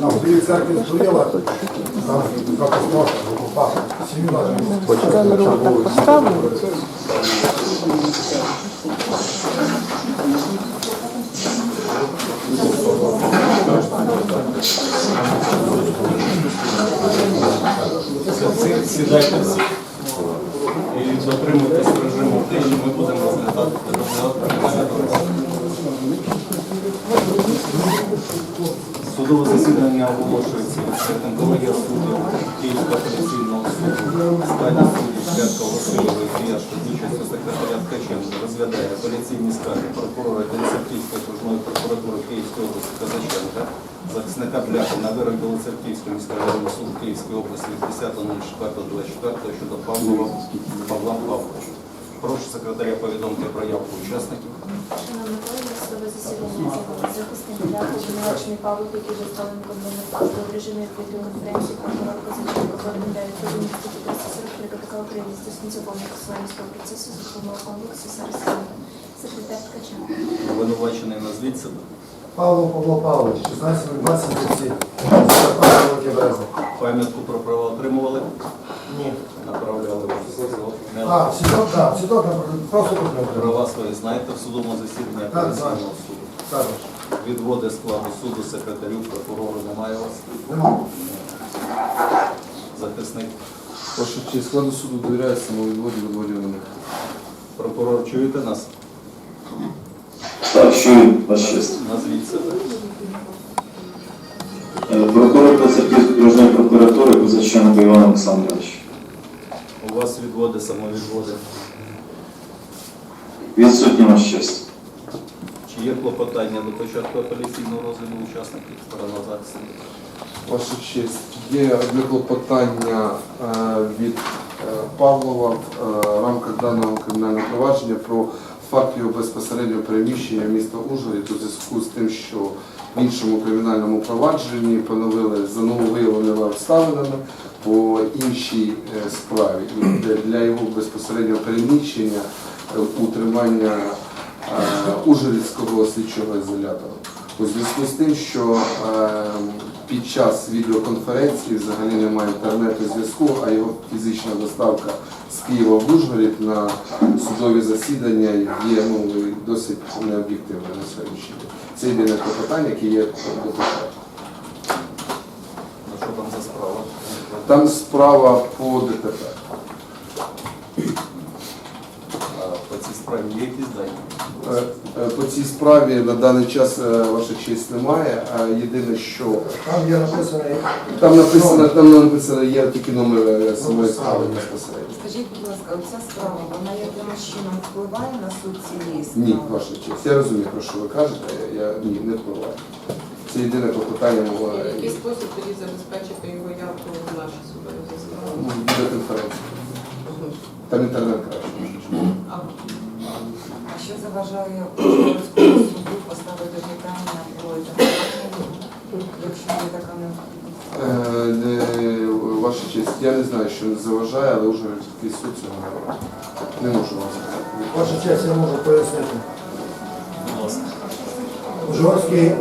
Там в церкві згоріла, там попав. Сім'ю навіть. Камеру так поставили. Сі- Сідайте всі і дотримуйтесь режиму ми будемо розглядати Судове засідання оголошується відкритим колегія суду Київського апеляційного суду. Складі судді Шляхка Васильова і Фіяшка з участю секретаря Ткаченка розглядає апеляційні скарги прокурора Білоцерківської окружної прокуратури Київської області Казаченка, захисника Бляха на вирок Білоцерківської міської суду Київської області від 10.04.24 щодо Павлова Павла Павловича. Прошу секретаря повідомити про явку учасників. Шановні колеги, судове засідання захисник обвинувачений Павлов, який вже ставлений конвенцію в режимі відкритої конференції прокурор Козаченко повідомляє про статті 343 КПК України здійснення законного процесуального процесу з законного комплексу зараз секретар Ткаченко. Обвинувачений назвіть себе. Павло Павло Павлович, 16 20 Велике Береза. Пам'ятку про права отримували, Ні. Направляли в СІЗО. Не А, сідок, так, сідок, просто тут Права свої знаєте в судовому засіданні Так, апеляційного знаю. суду. Також. Відводи складу суду, секретарю, прокурору немає у вас. Нема. Захисник. Ваша честь, складу суду довіряє самовідводі на. Прокурор, чуєте нас? Так, чую, ваша честь. Назвіть себе. Е, Прокурор Козаківської окружної прокуратури Козаченко Іван Олександрович. Вас відводи, самовідводи. Відсутні ваша честь. Чи є клопотання до початку апеляційного розгляду учасників сторона захисту? Ваша честь, є одне клопотання е, від е, Павлова в е, рамках даного кримінального провадження про факт його безпосереднього переміщення в місто Ужгород у зв'язку з тим, що в іншому кримінальному провадженні поновили за нововиявленими обставинами по іншій е, справі. Для- його безпосереднього переміщення, е, утримання е, Ужгородського слідчого ізолятора. У зв'язку з тим, що під час відеоконференції взагалі немає інтернету зв'язку, а його фізична доставка з Києва в Ужгород на судові засідання є ну, досить необ'єктивним на сьогоднішній день. Це єдине клопотання, яке є до початку. Ну що там за справа? Там справа по ДТП. По цій справі є якісь дані? Е, е, По цій справі на даний час е, ваша честь немає, а єдине, що Там є написаний. там написано, там написано є тільки номер самої справи безпосередньо. Скажіть, будь ласка, оця справа, вона якимось чином впливає на суд цієї Ні, ваша честь. Я розумію, про що ви кажете. Я ні, не впливаю. Це єдине клопотання мого В який спосіб тоді забезпечити його явку в наші судові засідання? відеоконференції. Там інтернет краще. А А що заважає Ужгородському суду поставити питання про інтернет, якщо є така необхідність? Е, не- Ваша честь, я не знаю, що не заважає, але вже такий суд цього не робить. Не можу вам сказати. Ваша честь, я можу пояснити. Ужгородський, е,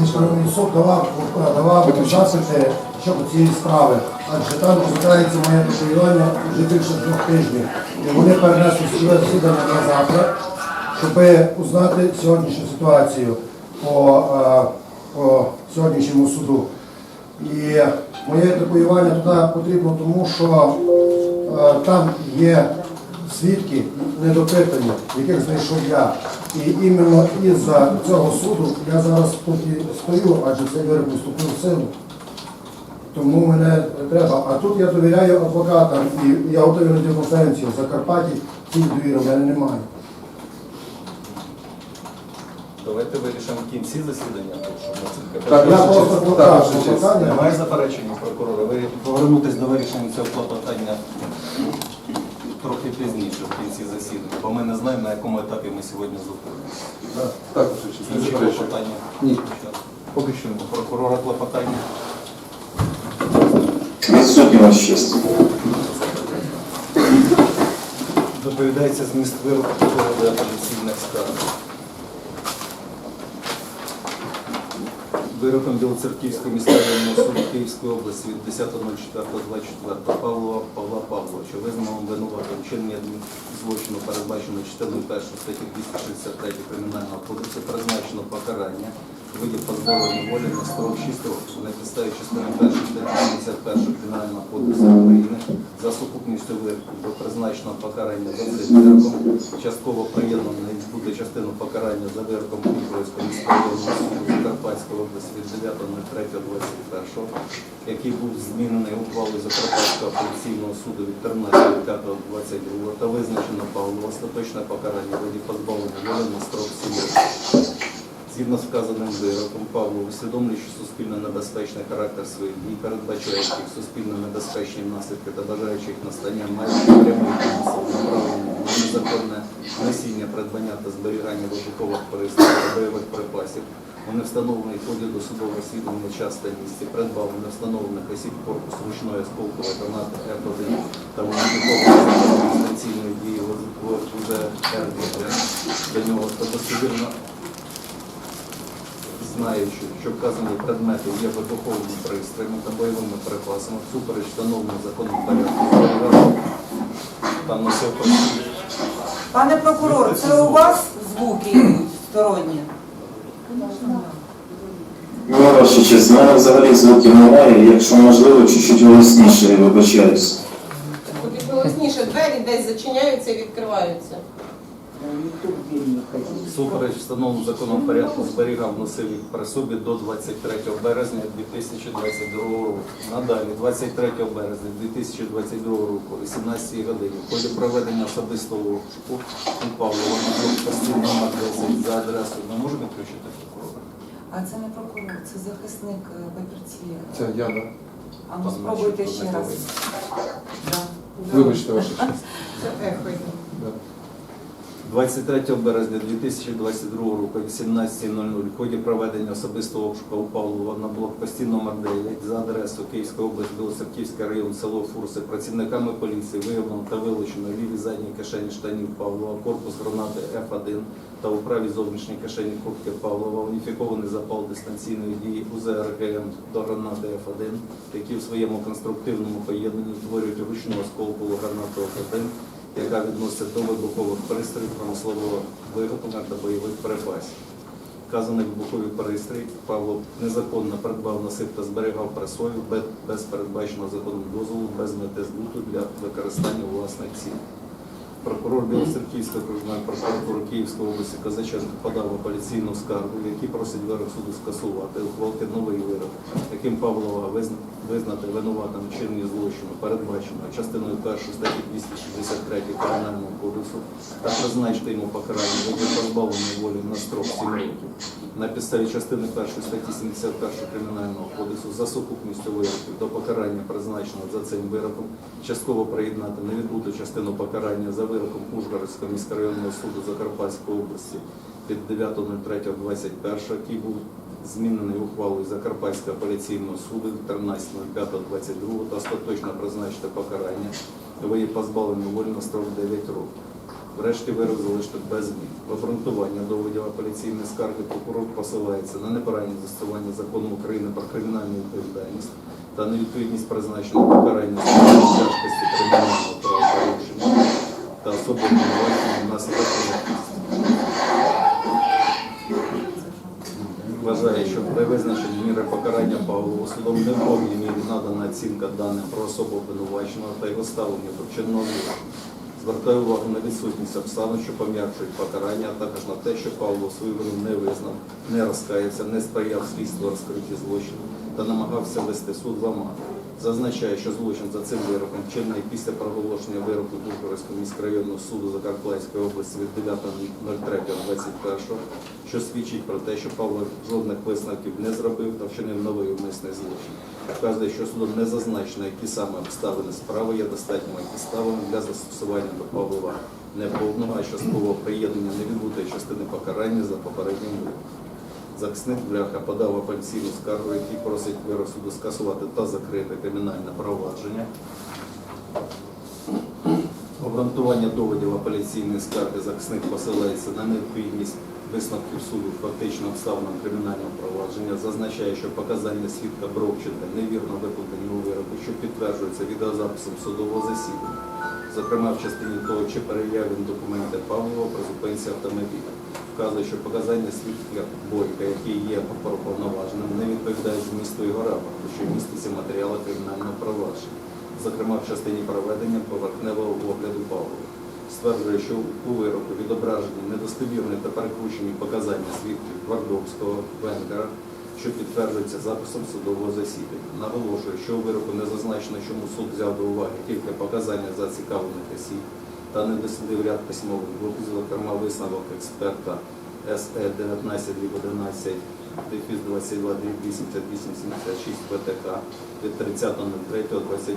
міжнародний суд давав, давав запити щодо цієї справи, адже там розглядається моє доповідання вже більше двох тижнів. І вони перенесли своє засідання на завтра, щоб узнати сьогоднішню ситуацію по, е, по сьогоднішньому суду. І моє доповідання туди потрібно, тому що е, там є свідки недопитані, яких знайшов я. І іменно із-за цього суду я зараз тут і стою, адже цей вирок вступив в силу. Тому мене треба. А тут я довіряю адвокатам і я готовий на конференцію в Закарпатті, цієї довіри в мене немає. Давайте вирішимо в кінці засідання, тому що ми це Так, Я просто. Покажу ваша Немає заперечень прокурора. Ви повернутись до вирішення цього клопотання трохи пізніше, в кінці засідання, бо ми не знаємо, на якому етапі ми сьогодні зупинимося. Так, Інші клопотання? Ні, поки що не. Прокурора клопотання? Відсутні ваша честь. Доповідається зміст вироку прокурора апеляційних скарг. Вироком Білоцерківського міського районного суду Київської області від 10.04.24 Павло Павла Павловича. Визнано винуватим вчинення злочину, передбачено частиною 1 статті 263 Кримінального кодексу, призначено покарання у виді позбавлення волі на строк 6 років на підставі частини 1 статті 71 Кримінального кодексу України за сукупністю вироків до призначеного покарання за цим вироком частково приєднано збути частину покарання за вироком Київського міського суду Закарпатської області від 9.03.21, який був змінений ухвалою Закарпатського апеляційного суду від 13.05.22 та визначено Павлу остаточне покарання виді позбавлення волі на строк 7 років. Згідно з вказаним вироком, Павло, усвідомлюючи суспільно небезпечний характер своїх дій, передбачаючи суспільно небезпечні наслідки та бажаючи їх настання, має прямий принцип направлення на незаконне носіння, придбання та зберігання вибухових пристроїв бойових припасів. У невстановлений ході досудового розслідування час та місці придбав у невстановлених осіб корпус ручної осколкової гранати F1 та вогнепальної дистанційної дії ВЗ РГ до нього та достовірно знаючи, що вказані предмети є вибуховими пристроями та бойовими припасами, всупереч встановленому законом порядку зберігав та носив. Пане прокурор, це у вас звуки йдуть сторонні? Ну, ваша честь, в мене взагалі звуків немає, якщо можливо, чуть-чуть голосніше, я вибачаюсь. Будуть голосніше, двері десь зачиняються і відкриваються. Супереч встановленому законом порядку зберігав носив їх при собі до 23 березня 2022 року. Надалі, 23 березня 2022 року, о 18 годині, в ході проведення особистого обшуку у Павлова на номер 10 за адресою. Ми можемо відключити прокурора? А це не прокурор, це захисник е, папірці. Це я, да? А ну спробуйте ще раз. Да. Вибачте, ваша честь. Це ехо. Да. 23 березня 2022 року о 18.00 в ході проведення особистого обшуку у Павлова на блокпості номер 9 за адресою Київська область, Білоцерківський район, село Фурси працівниками поліції виявлено та вилучено в лівій задній кишені штанів Павлова, корпус гранати F1 та у правій зовнішній кишені куртки Павлова, уніфікований запал дистанційної дії УЗРГМ до гранати F1, які в своєму конструктивному поєднанні утворюють ручну осколкову гранату F1, яка відноситься до вибухових пристроїв промислового виготовлення та бойових припасів. Вказаний вибуховий пристрій Павло незаконно придбав, носив та зберігав без, без передбаченого законом дозволу, без мети збуту для використання власних цілей. Прокурор Білоцерківської окружної прокуратури Київської області Казаченко подав апеляційну скаргу, в якій просить вирок суду скасувати, ухвалити новий вирок, яким Павлова визнати винуватим в вчиненні злочину, передбаченого частиною 1 статті 263 Кримінального кодексу, та призначити йому покарання в виді позбавлення волі на строк 7 років. На підставі частини 1 статті 71 Кримінального кодексу за сукупністю вироків до покарання, призначеного за цим вироком, частково приєднати невідбуту частину покарання за вироком Ужгородського міськрайонного суду Закарпатської області від 9.03.21, який був змінений ухвалою Закарпатського апеляційного суду від 13.05.22 та остаточно призначити покарання у виді позбавлення волі на строк 9 років. Врешті вирок залишити без змін. В обґрунтування доводів апеляційної скарги прокурор посилається на неправильне застосування закону України про кримінальну відповідальність та невідповідність призначеного покарання тяжкості кримінального та особи внаслідок Вважає, що при визначенні міри покарання Павлову судом не повній мірі надана оцінка даних про особу обвинуваченого та його ставлення до злочину. Звертаю увагу на відсутність обставин, що пом'якшують покарання, а також на те, що Павло свою вину не визнав, не розкаявся, не сприяв слідству розкритті злочину та намагався вести суд оману. Зазначає, що злочин за цим вироком вчинений після проголошення вироку Ужгородського міськрайонного суду Закарпатської області від 9.03.21, що свідчить про те, що Павло жодних висновків не зробив та вчинив новий умисний злочин. Вказує, що судом не зазначено, які саме обставини справи є достатніми підставами для застосування до Павлова неповного, а часткового приєднання невідбутої частини покарання за попереднім вироком. Захисник бляха подав апеляційну скаргу, який просить вирок суду скасувати та закрити кримінальне провадження. Обґрунтування доводів апеляційної скарги захисник посилається на необхідність висновків суду фактично обставинам кримінального провадження зазначає, що показання свідка Бровченка невірно викладені у вироку, що підтверджується відеозаписом судового засідання, зокрема в частині того, чи перевіряв він документи Павлова при зупинці автомобіля. Вказує, що показання свідка Бойка, який є повноваженим, не відповідають змісту його рапорту, що міститься в матеріалах кримінального провадження, зокрема в частині проведення поверхневого огляду Павлова стверджує, що у вироку відображені недостовірні та перекручені показання свідків Твардовського, Венгера, що підтверджується записом судового засідання. Наголошує, що у вироку не зазначено, чому суд взяв до уваги тільки показання зацікавлених осіб та не дослідив ряд письмових доказів, зокрема висновок експерта СЕ 19 11 дефіс 22 8876 ВТК від 30.03.22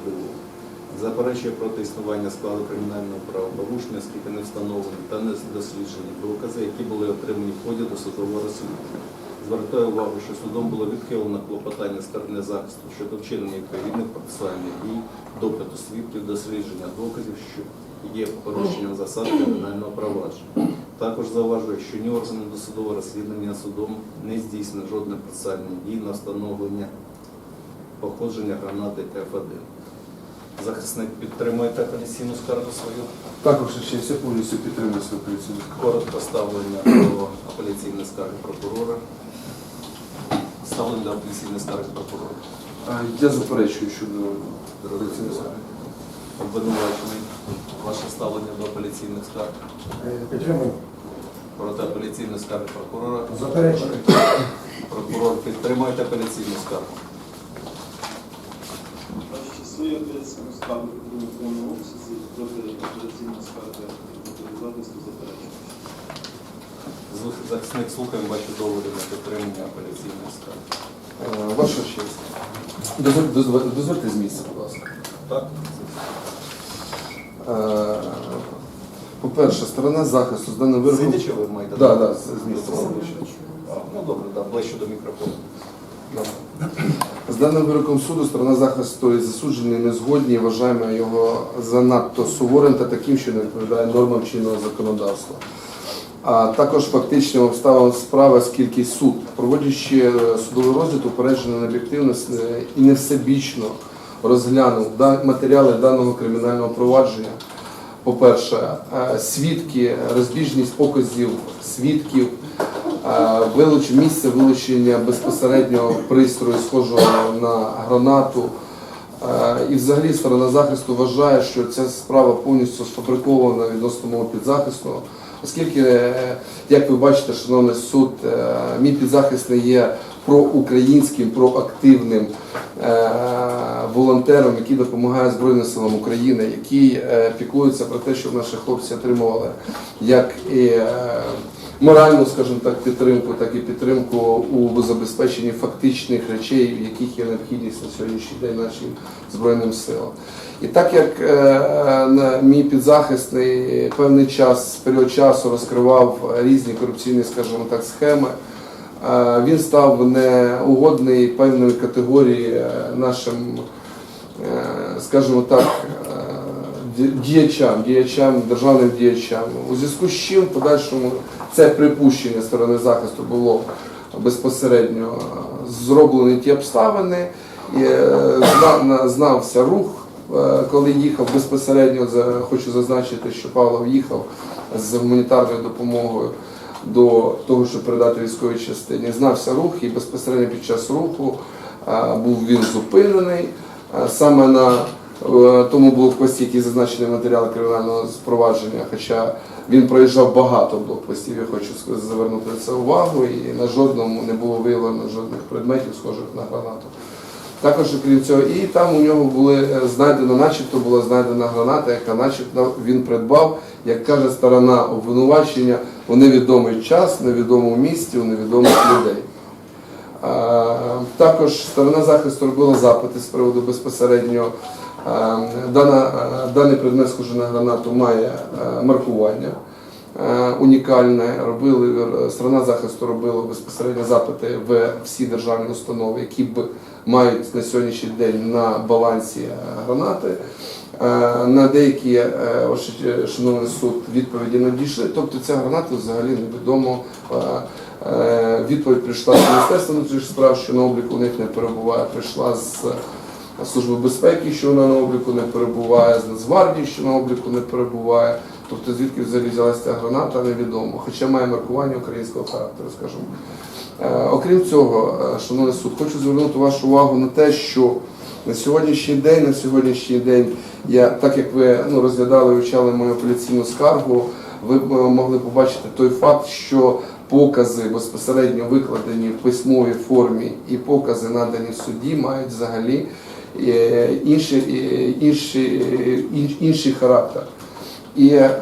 заперечує проти існування складу кримінального правопорушення, оскільки не встановлені та не досліджені докази, які були отримані в ході досудового розслідування. Звертаю увагу, що судом було відхилено клопотання сторони захисту щодо вчинення відповідних процесуальних дій, допиту свідків, дослідження доказів, що є порушенням засад кримінального провадження. Також зауважує, що ні органи досудового розслідування судом не здійснено жодних процесуальних дій на встановлення походження гранати Ф1. Захисник підтримує та апеляційну скаргу свою. Також ще все повністю підтримує свою поліцію. Коротко ставлення до апеляційної скарги прокурора. Ставлення до апеляційної скарги прокурора. Я заперечую щодо поліційної скарги. Обвинувачений. Ваше ставлення до апеляційних скарг. Е, Підтримую. Проти апеляційної скарги прокурора. Заперечую. Прокурор підтримує апеляційну скаргу. Свою операційну скаргу в повному обсязі проти операційної скарги заперечує. Захисник слухаємо ваші доводи на підтримання апеляційної скарги. Е, Ваша честь. Дозволь- дозволь- Дозвольте з місця, будь ласка. Так? Е, По-перше, сторона захисту з даним вироком. Сидячи ви маєте? Так, так, з місця. Ну добре, так, ближче до мікрофону. З даним вироком суду сторона захисту і засуджені не згодні, і вважаємо його занадто суворим та таким, що не відповідає нормам чинного законодавства. А також фактичним обставинам справи, оскільки суд, проводячи судовий розгляд, упереджено на об'єктивність е, і не всебічно розглянув матеріали даного кримінального провадження. По-перше, е, свідки, розбіжність показів свідків, е, вилуч, місце вилучення безпосередньо пристрою, схожого на гранату. Е, І взагалі сторона захисту вважає, що ця справа повністю сфабрикована відносно мого підзахисного, оскільки, е, як ви бачите, шановний суд, е, мій підзахисний є проукраїнським, проактивним е, волонтером, який допомагає Збройним силам України, який е, піклується про те, щоб наші хлопці отримували як і е, моральну, скажімо так, підтримку, так і підтримку у забезпеченні фактичних речей, в яких є необхідність на сьогоднішній день нашим збройним силам. І так як е, мій підзахисний певний час, період часу розкривав різні корупційні, скажімо так, схеми. Він став неугодний певної категорії е, нашим, е, скажімо так, е, діячам, діячам, державним діячам. У зв'язку з чим в подальшому це припущення сторони захисту було безпосередньо зроблені ті обставини, і зна- на- знався рух, коли їхав безпосередньо, хочу зазначити, що Павлов їхав з гуманітарною допомогою до того, щоб передати військовій частині. Знався рух і безпосередньо під час руху був він зупинений. Саме на е, тому блокпості, який зазначений в матеріалі кримінального спровадження, хоча він проїжджав багато блокпостів, я хочу на це увагу, і на жодному не було виявлено жодних предметів, схожих на гранату. Також, окрім цього, і там у нього були е, знайдено, начебто була знайдена граната, яка начебто він придбав, як каже сторона обвинувачення, у невідомий час, в невідомому місці, у невідомих людей. Також сторона захисту робила запити з приводу безпосередньо. Дана, даний предмет, схожий на гранату, має маркування. унікальне. Робили сторона захисту робила безпосередньо запити в всі державні установи, які б мають на сьогоднішній день на балансі гранати. Е, На деякі е, е, шановний суд відповіді не дійшли. Тобто ця граната взагалі невідомо. Відповідь прийшла з Міністерства внутрішніх справ, що на обліку у них не перебуває. Прийшла з Служби безпеки, що вона на обліку не перебуває, з Нацгвардії, що на обліку не перебуває. Тобто звідки взагалі взялася ця граната, невідомо. Хоча має маркування українського характеру, скажімо. Окрім цього, шановний суд, хочу звернути вашу увагу на те, що на сьогоднішній день, на сьогоднішній день, я, так як ви ну, розглядали і вивчали мою апеляційну скаргу, ви е, могли побачити той факт, що покази безпосередньо викладені в письмовій формі і покази надані суді мають взагалі інший, е, інший, е, інший характер. І е,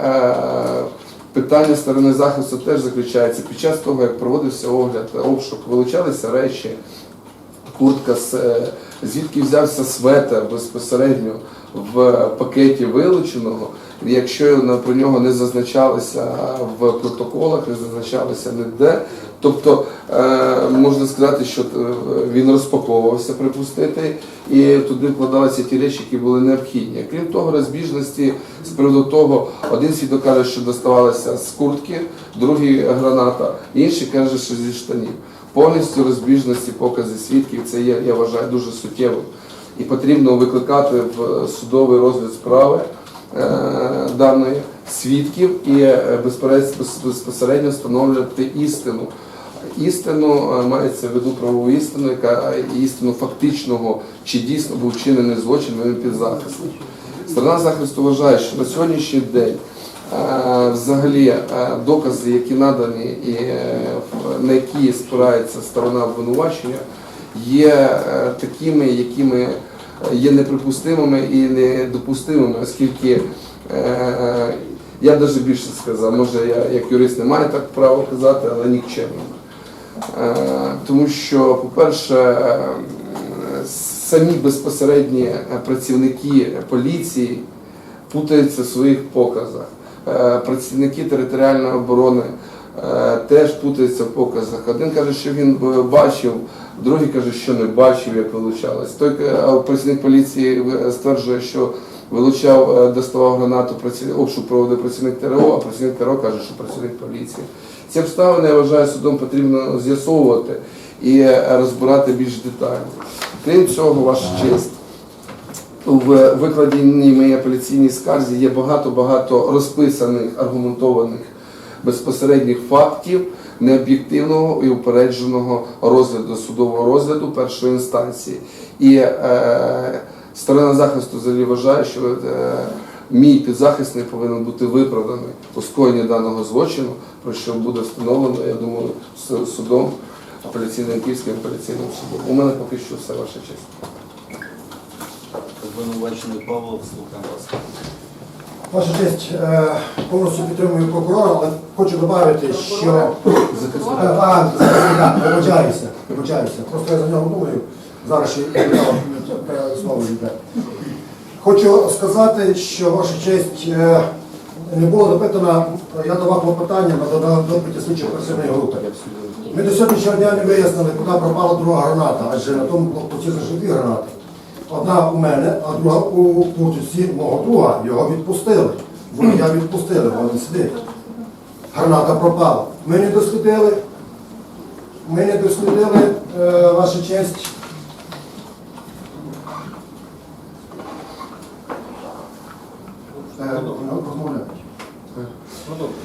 питання сторони захисту теж заключається під час того, як проводився огляд, обшук, вилучалися речі, куртка, з, е, звідки взявся светер безпосередньо в пакеті вилученого, якщо про нього не зазначалося в протоколах, не зазначалося ніде. Тобто е, можна сказати, що е, він розпаковувався, припустити, і туди вкладалися ті речі, які були необхідні. Крім того, розбіжності з приводу того, один свідок каже, що доставалося з куртки, другий граната, інший каже, що зі штанів. Повністю розбіжності, покази свідків, це є, я вважаю, дуже суттєвим. І потрібно викликати в судовий розгляд справи е, даної свідків і е, безпосередньо встановлювати істину. Істину е, мається в виду правову істину, яка істину фактичного чи дійсно був вчинений злочин під захистом. Сторона захисту вважає, що на сьогоднішній день е, взагалі докази, які надані і е, на які спирається сторона обвинувачення, є е, такими, якими є неприпустимими і недопустимими, оскільки е, я навіть більше сказав, може я як юрист не маю так право казати, але нікчемними. Е, Тому що, по-перше, самі безпосередні працівники поліції путаються в своїх показах. Е, Працівники територіальної оборони е, теж путаються в показах. Один каже, що він е, бачив, другий каже, що не бачив, як вилучалось. Той працівник поліції стверджує, що вилучав, доставав гранату, обшук проводив працівник ТРО, а працівник ТРО каже, що працівник поліції. Ці обставини, я вважаю, судом потрібно з'ясовувати і розбирати більш детально. Крім цього, ваша честь, в викладеній моїй апеляційній скарзі є багато-багато розписаних, аргументованих безпосередніх фактів необ'єктивного і упередженого розгляду судового розгляду першої інстанції. І е, сторона захисту взагалі вважає, що е, мій підзахисний повинен бути виправданий у скоєнні даного злочину, про що буде встановлено, я думаю, судом апеляційним Київським апеляційним судом. У мене поки що все ваша честь. Обвинувачений Павлов, слухаємо вас. Ваша честь, е, повністю підтримую прокурора, але хочу додати, що Е, А, вибачаюся, вибачаюся. Просто я за нього думаю. Зараз ще слово йде. Хочу сказати, що ваша честь е, не було допитано, я давав клопотання на допиті слідчої оперативної групи. Ми до сьогоднішнього дня не вияснили, куди пропала друга граната, адже на тому блокпості зайшли дві гранати. Одна у мене, а друга у путівці мого друга. Його відпустили. Водія відпустили, він сидить. Граната пропала. Ми не дослідили, ми не дослідили, е, ваша честь. Е.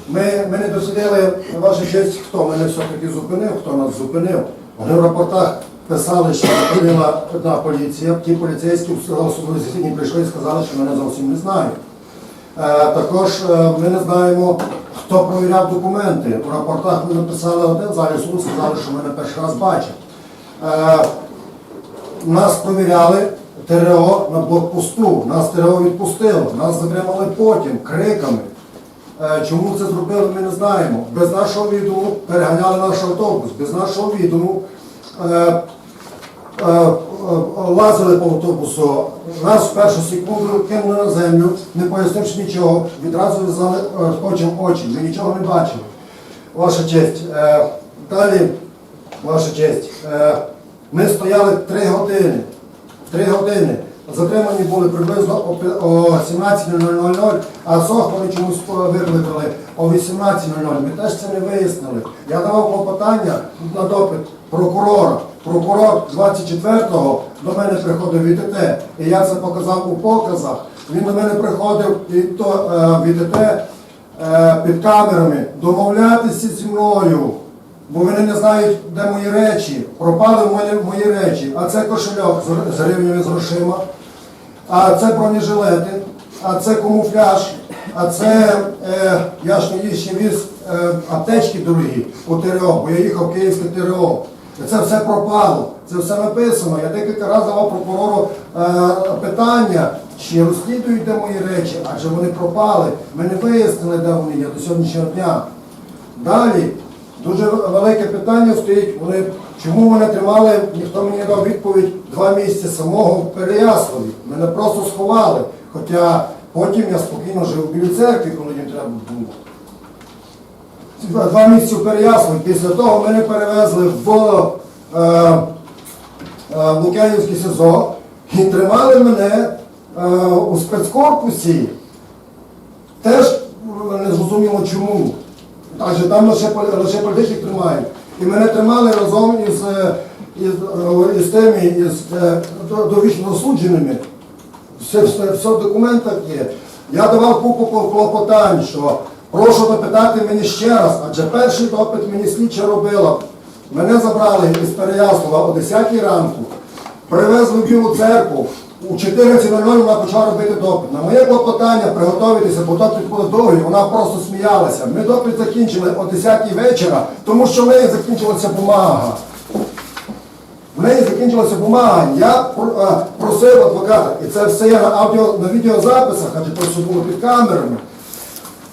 Ми, ми не дослідили, ваша честь, хто мене все-таки зупинив, хто нас зупинив. Вони в рапортах писали, що зупинила одна поліція, ті поліцейські особливо засідні прийшли і сказали, що мене зовсім не знають. Е, Також е, ми не знаємо, хто провіряв документи. У рапортах ми написали один, залі суду сказали, що мене перший раз бачать. Е, Нас провіряли ТРО на блокпосту, нас ТРО відпустило, нас затримали потім криками. Чому це зробили, ми не знаємо. Без нашого відому переганяли наш автобус, без нашого відому лазили по автобусу, нас в першу секунду кинули на землю, не пояснивши нічого, відразу в'язали е, скотчем очі, ми нічого не бачили. Ваша честь. Е, далі, ваша честь, е, ми стояли три години. Три години. Затримані були приблизно о 17.00, а СОХ вони чомусь викликали о 18.00. Ми теж це не вияснили. Я давав клопотання на допит прокурора. Прокурор 24-го до мене приходив в ІТТ, і я це показав у показах. Він до мене приходив і е, в е, під камерами домовлятися зі мною. Бо вони не знають, де мої речі. Пропали в мої речі. А це кошельок з гривнями з грошима, а це бронежилети, а це камуфляж, а це е, я ж не ще віз е, аптечки дорогі у ТРО, бо я їхав в Київське ТРО. Це все пропало, це все написано. Я декілька разів давав прокурору е, питання, чи розслідують де мої речі, адже вони пропали. Ми не вияснили, де вони є до сьогоднішнього дня. Далі дуже велике питання стоїть, вони, чому вони тримали, ніхто мені не дав відповідь два місяці самого в Переяславі. Мене просто сховали. Хоча потім я спокійно жив у Білій церкві, коли їм треба було. Два- Два місяці в Переяславі. Після того мене перевезли в, е, е, Лук'янівське СИЗО і тримали мене е, у спецкорпусі. Теж е, не зрозуміло чому. Адже там лише, лише політичних тримають. І мене тримали разом із, е, із, е, із тими, із е, довічно засудженими. Все, все, все в документах є. Я давав купу клопотань, що прошу допитати мені ще раз, адже перший допит мені слідча робила. Мене забрали із Переяслава о 10 ранку, привезли в Білу церкву, у 14.00 вона почала робити допит. На моє клопотання приготуватися, бо допит буде довгий, вона просто сміялася. Ми допит закінчили о 10 вечора, тому що в неї закінчилася бумага. В неї закінчилася бумага. Я просив адвоката, і це все є на аудіо, на відеозаписах, адже то все було під камерами.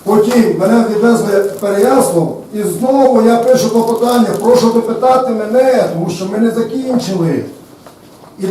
Потім мене відвезли в Переяслав, і знову я пишу клопотання, прошу допитати мене, тому що ми не закінчили. І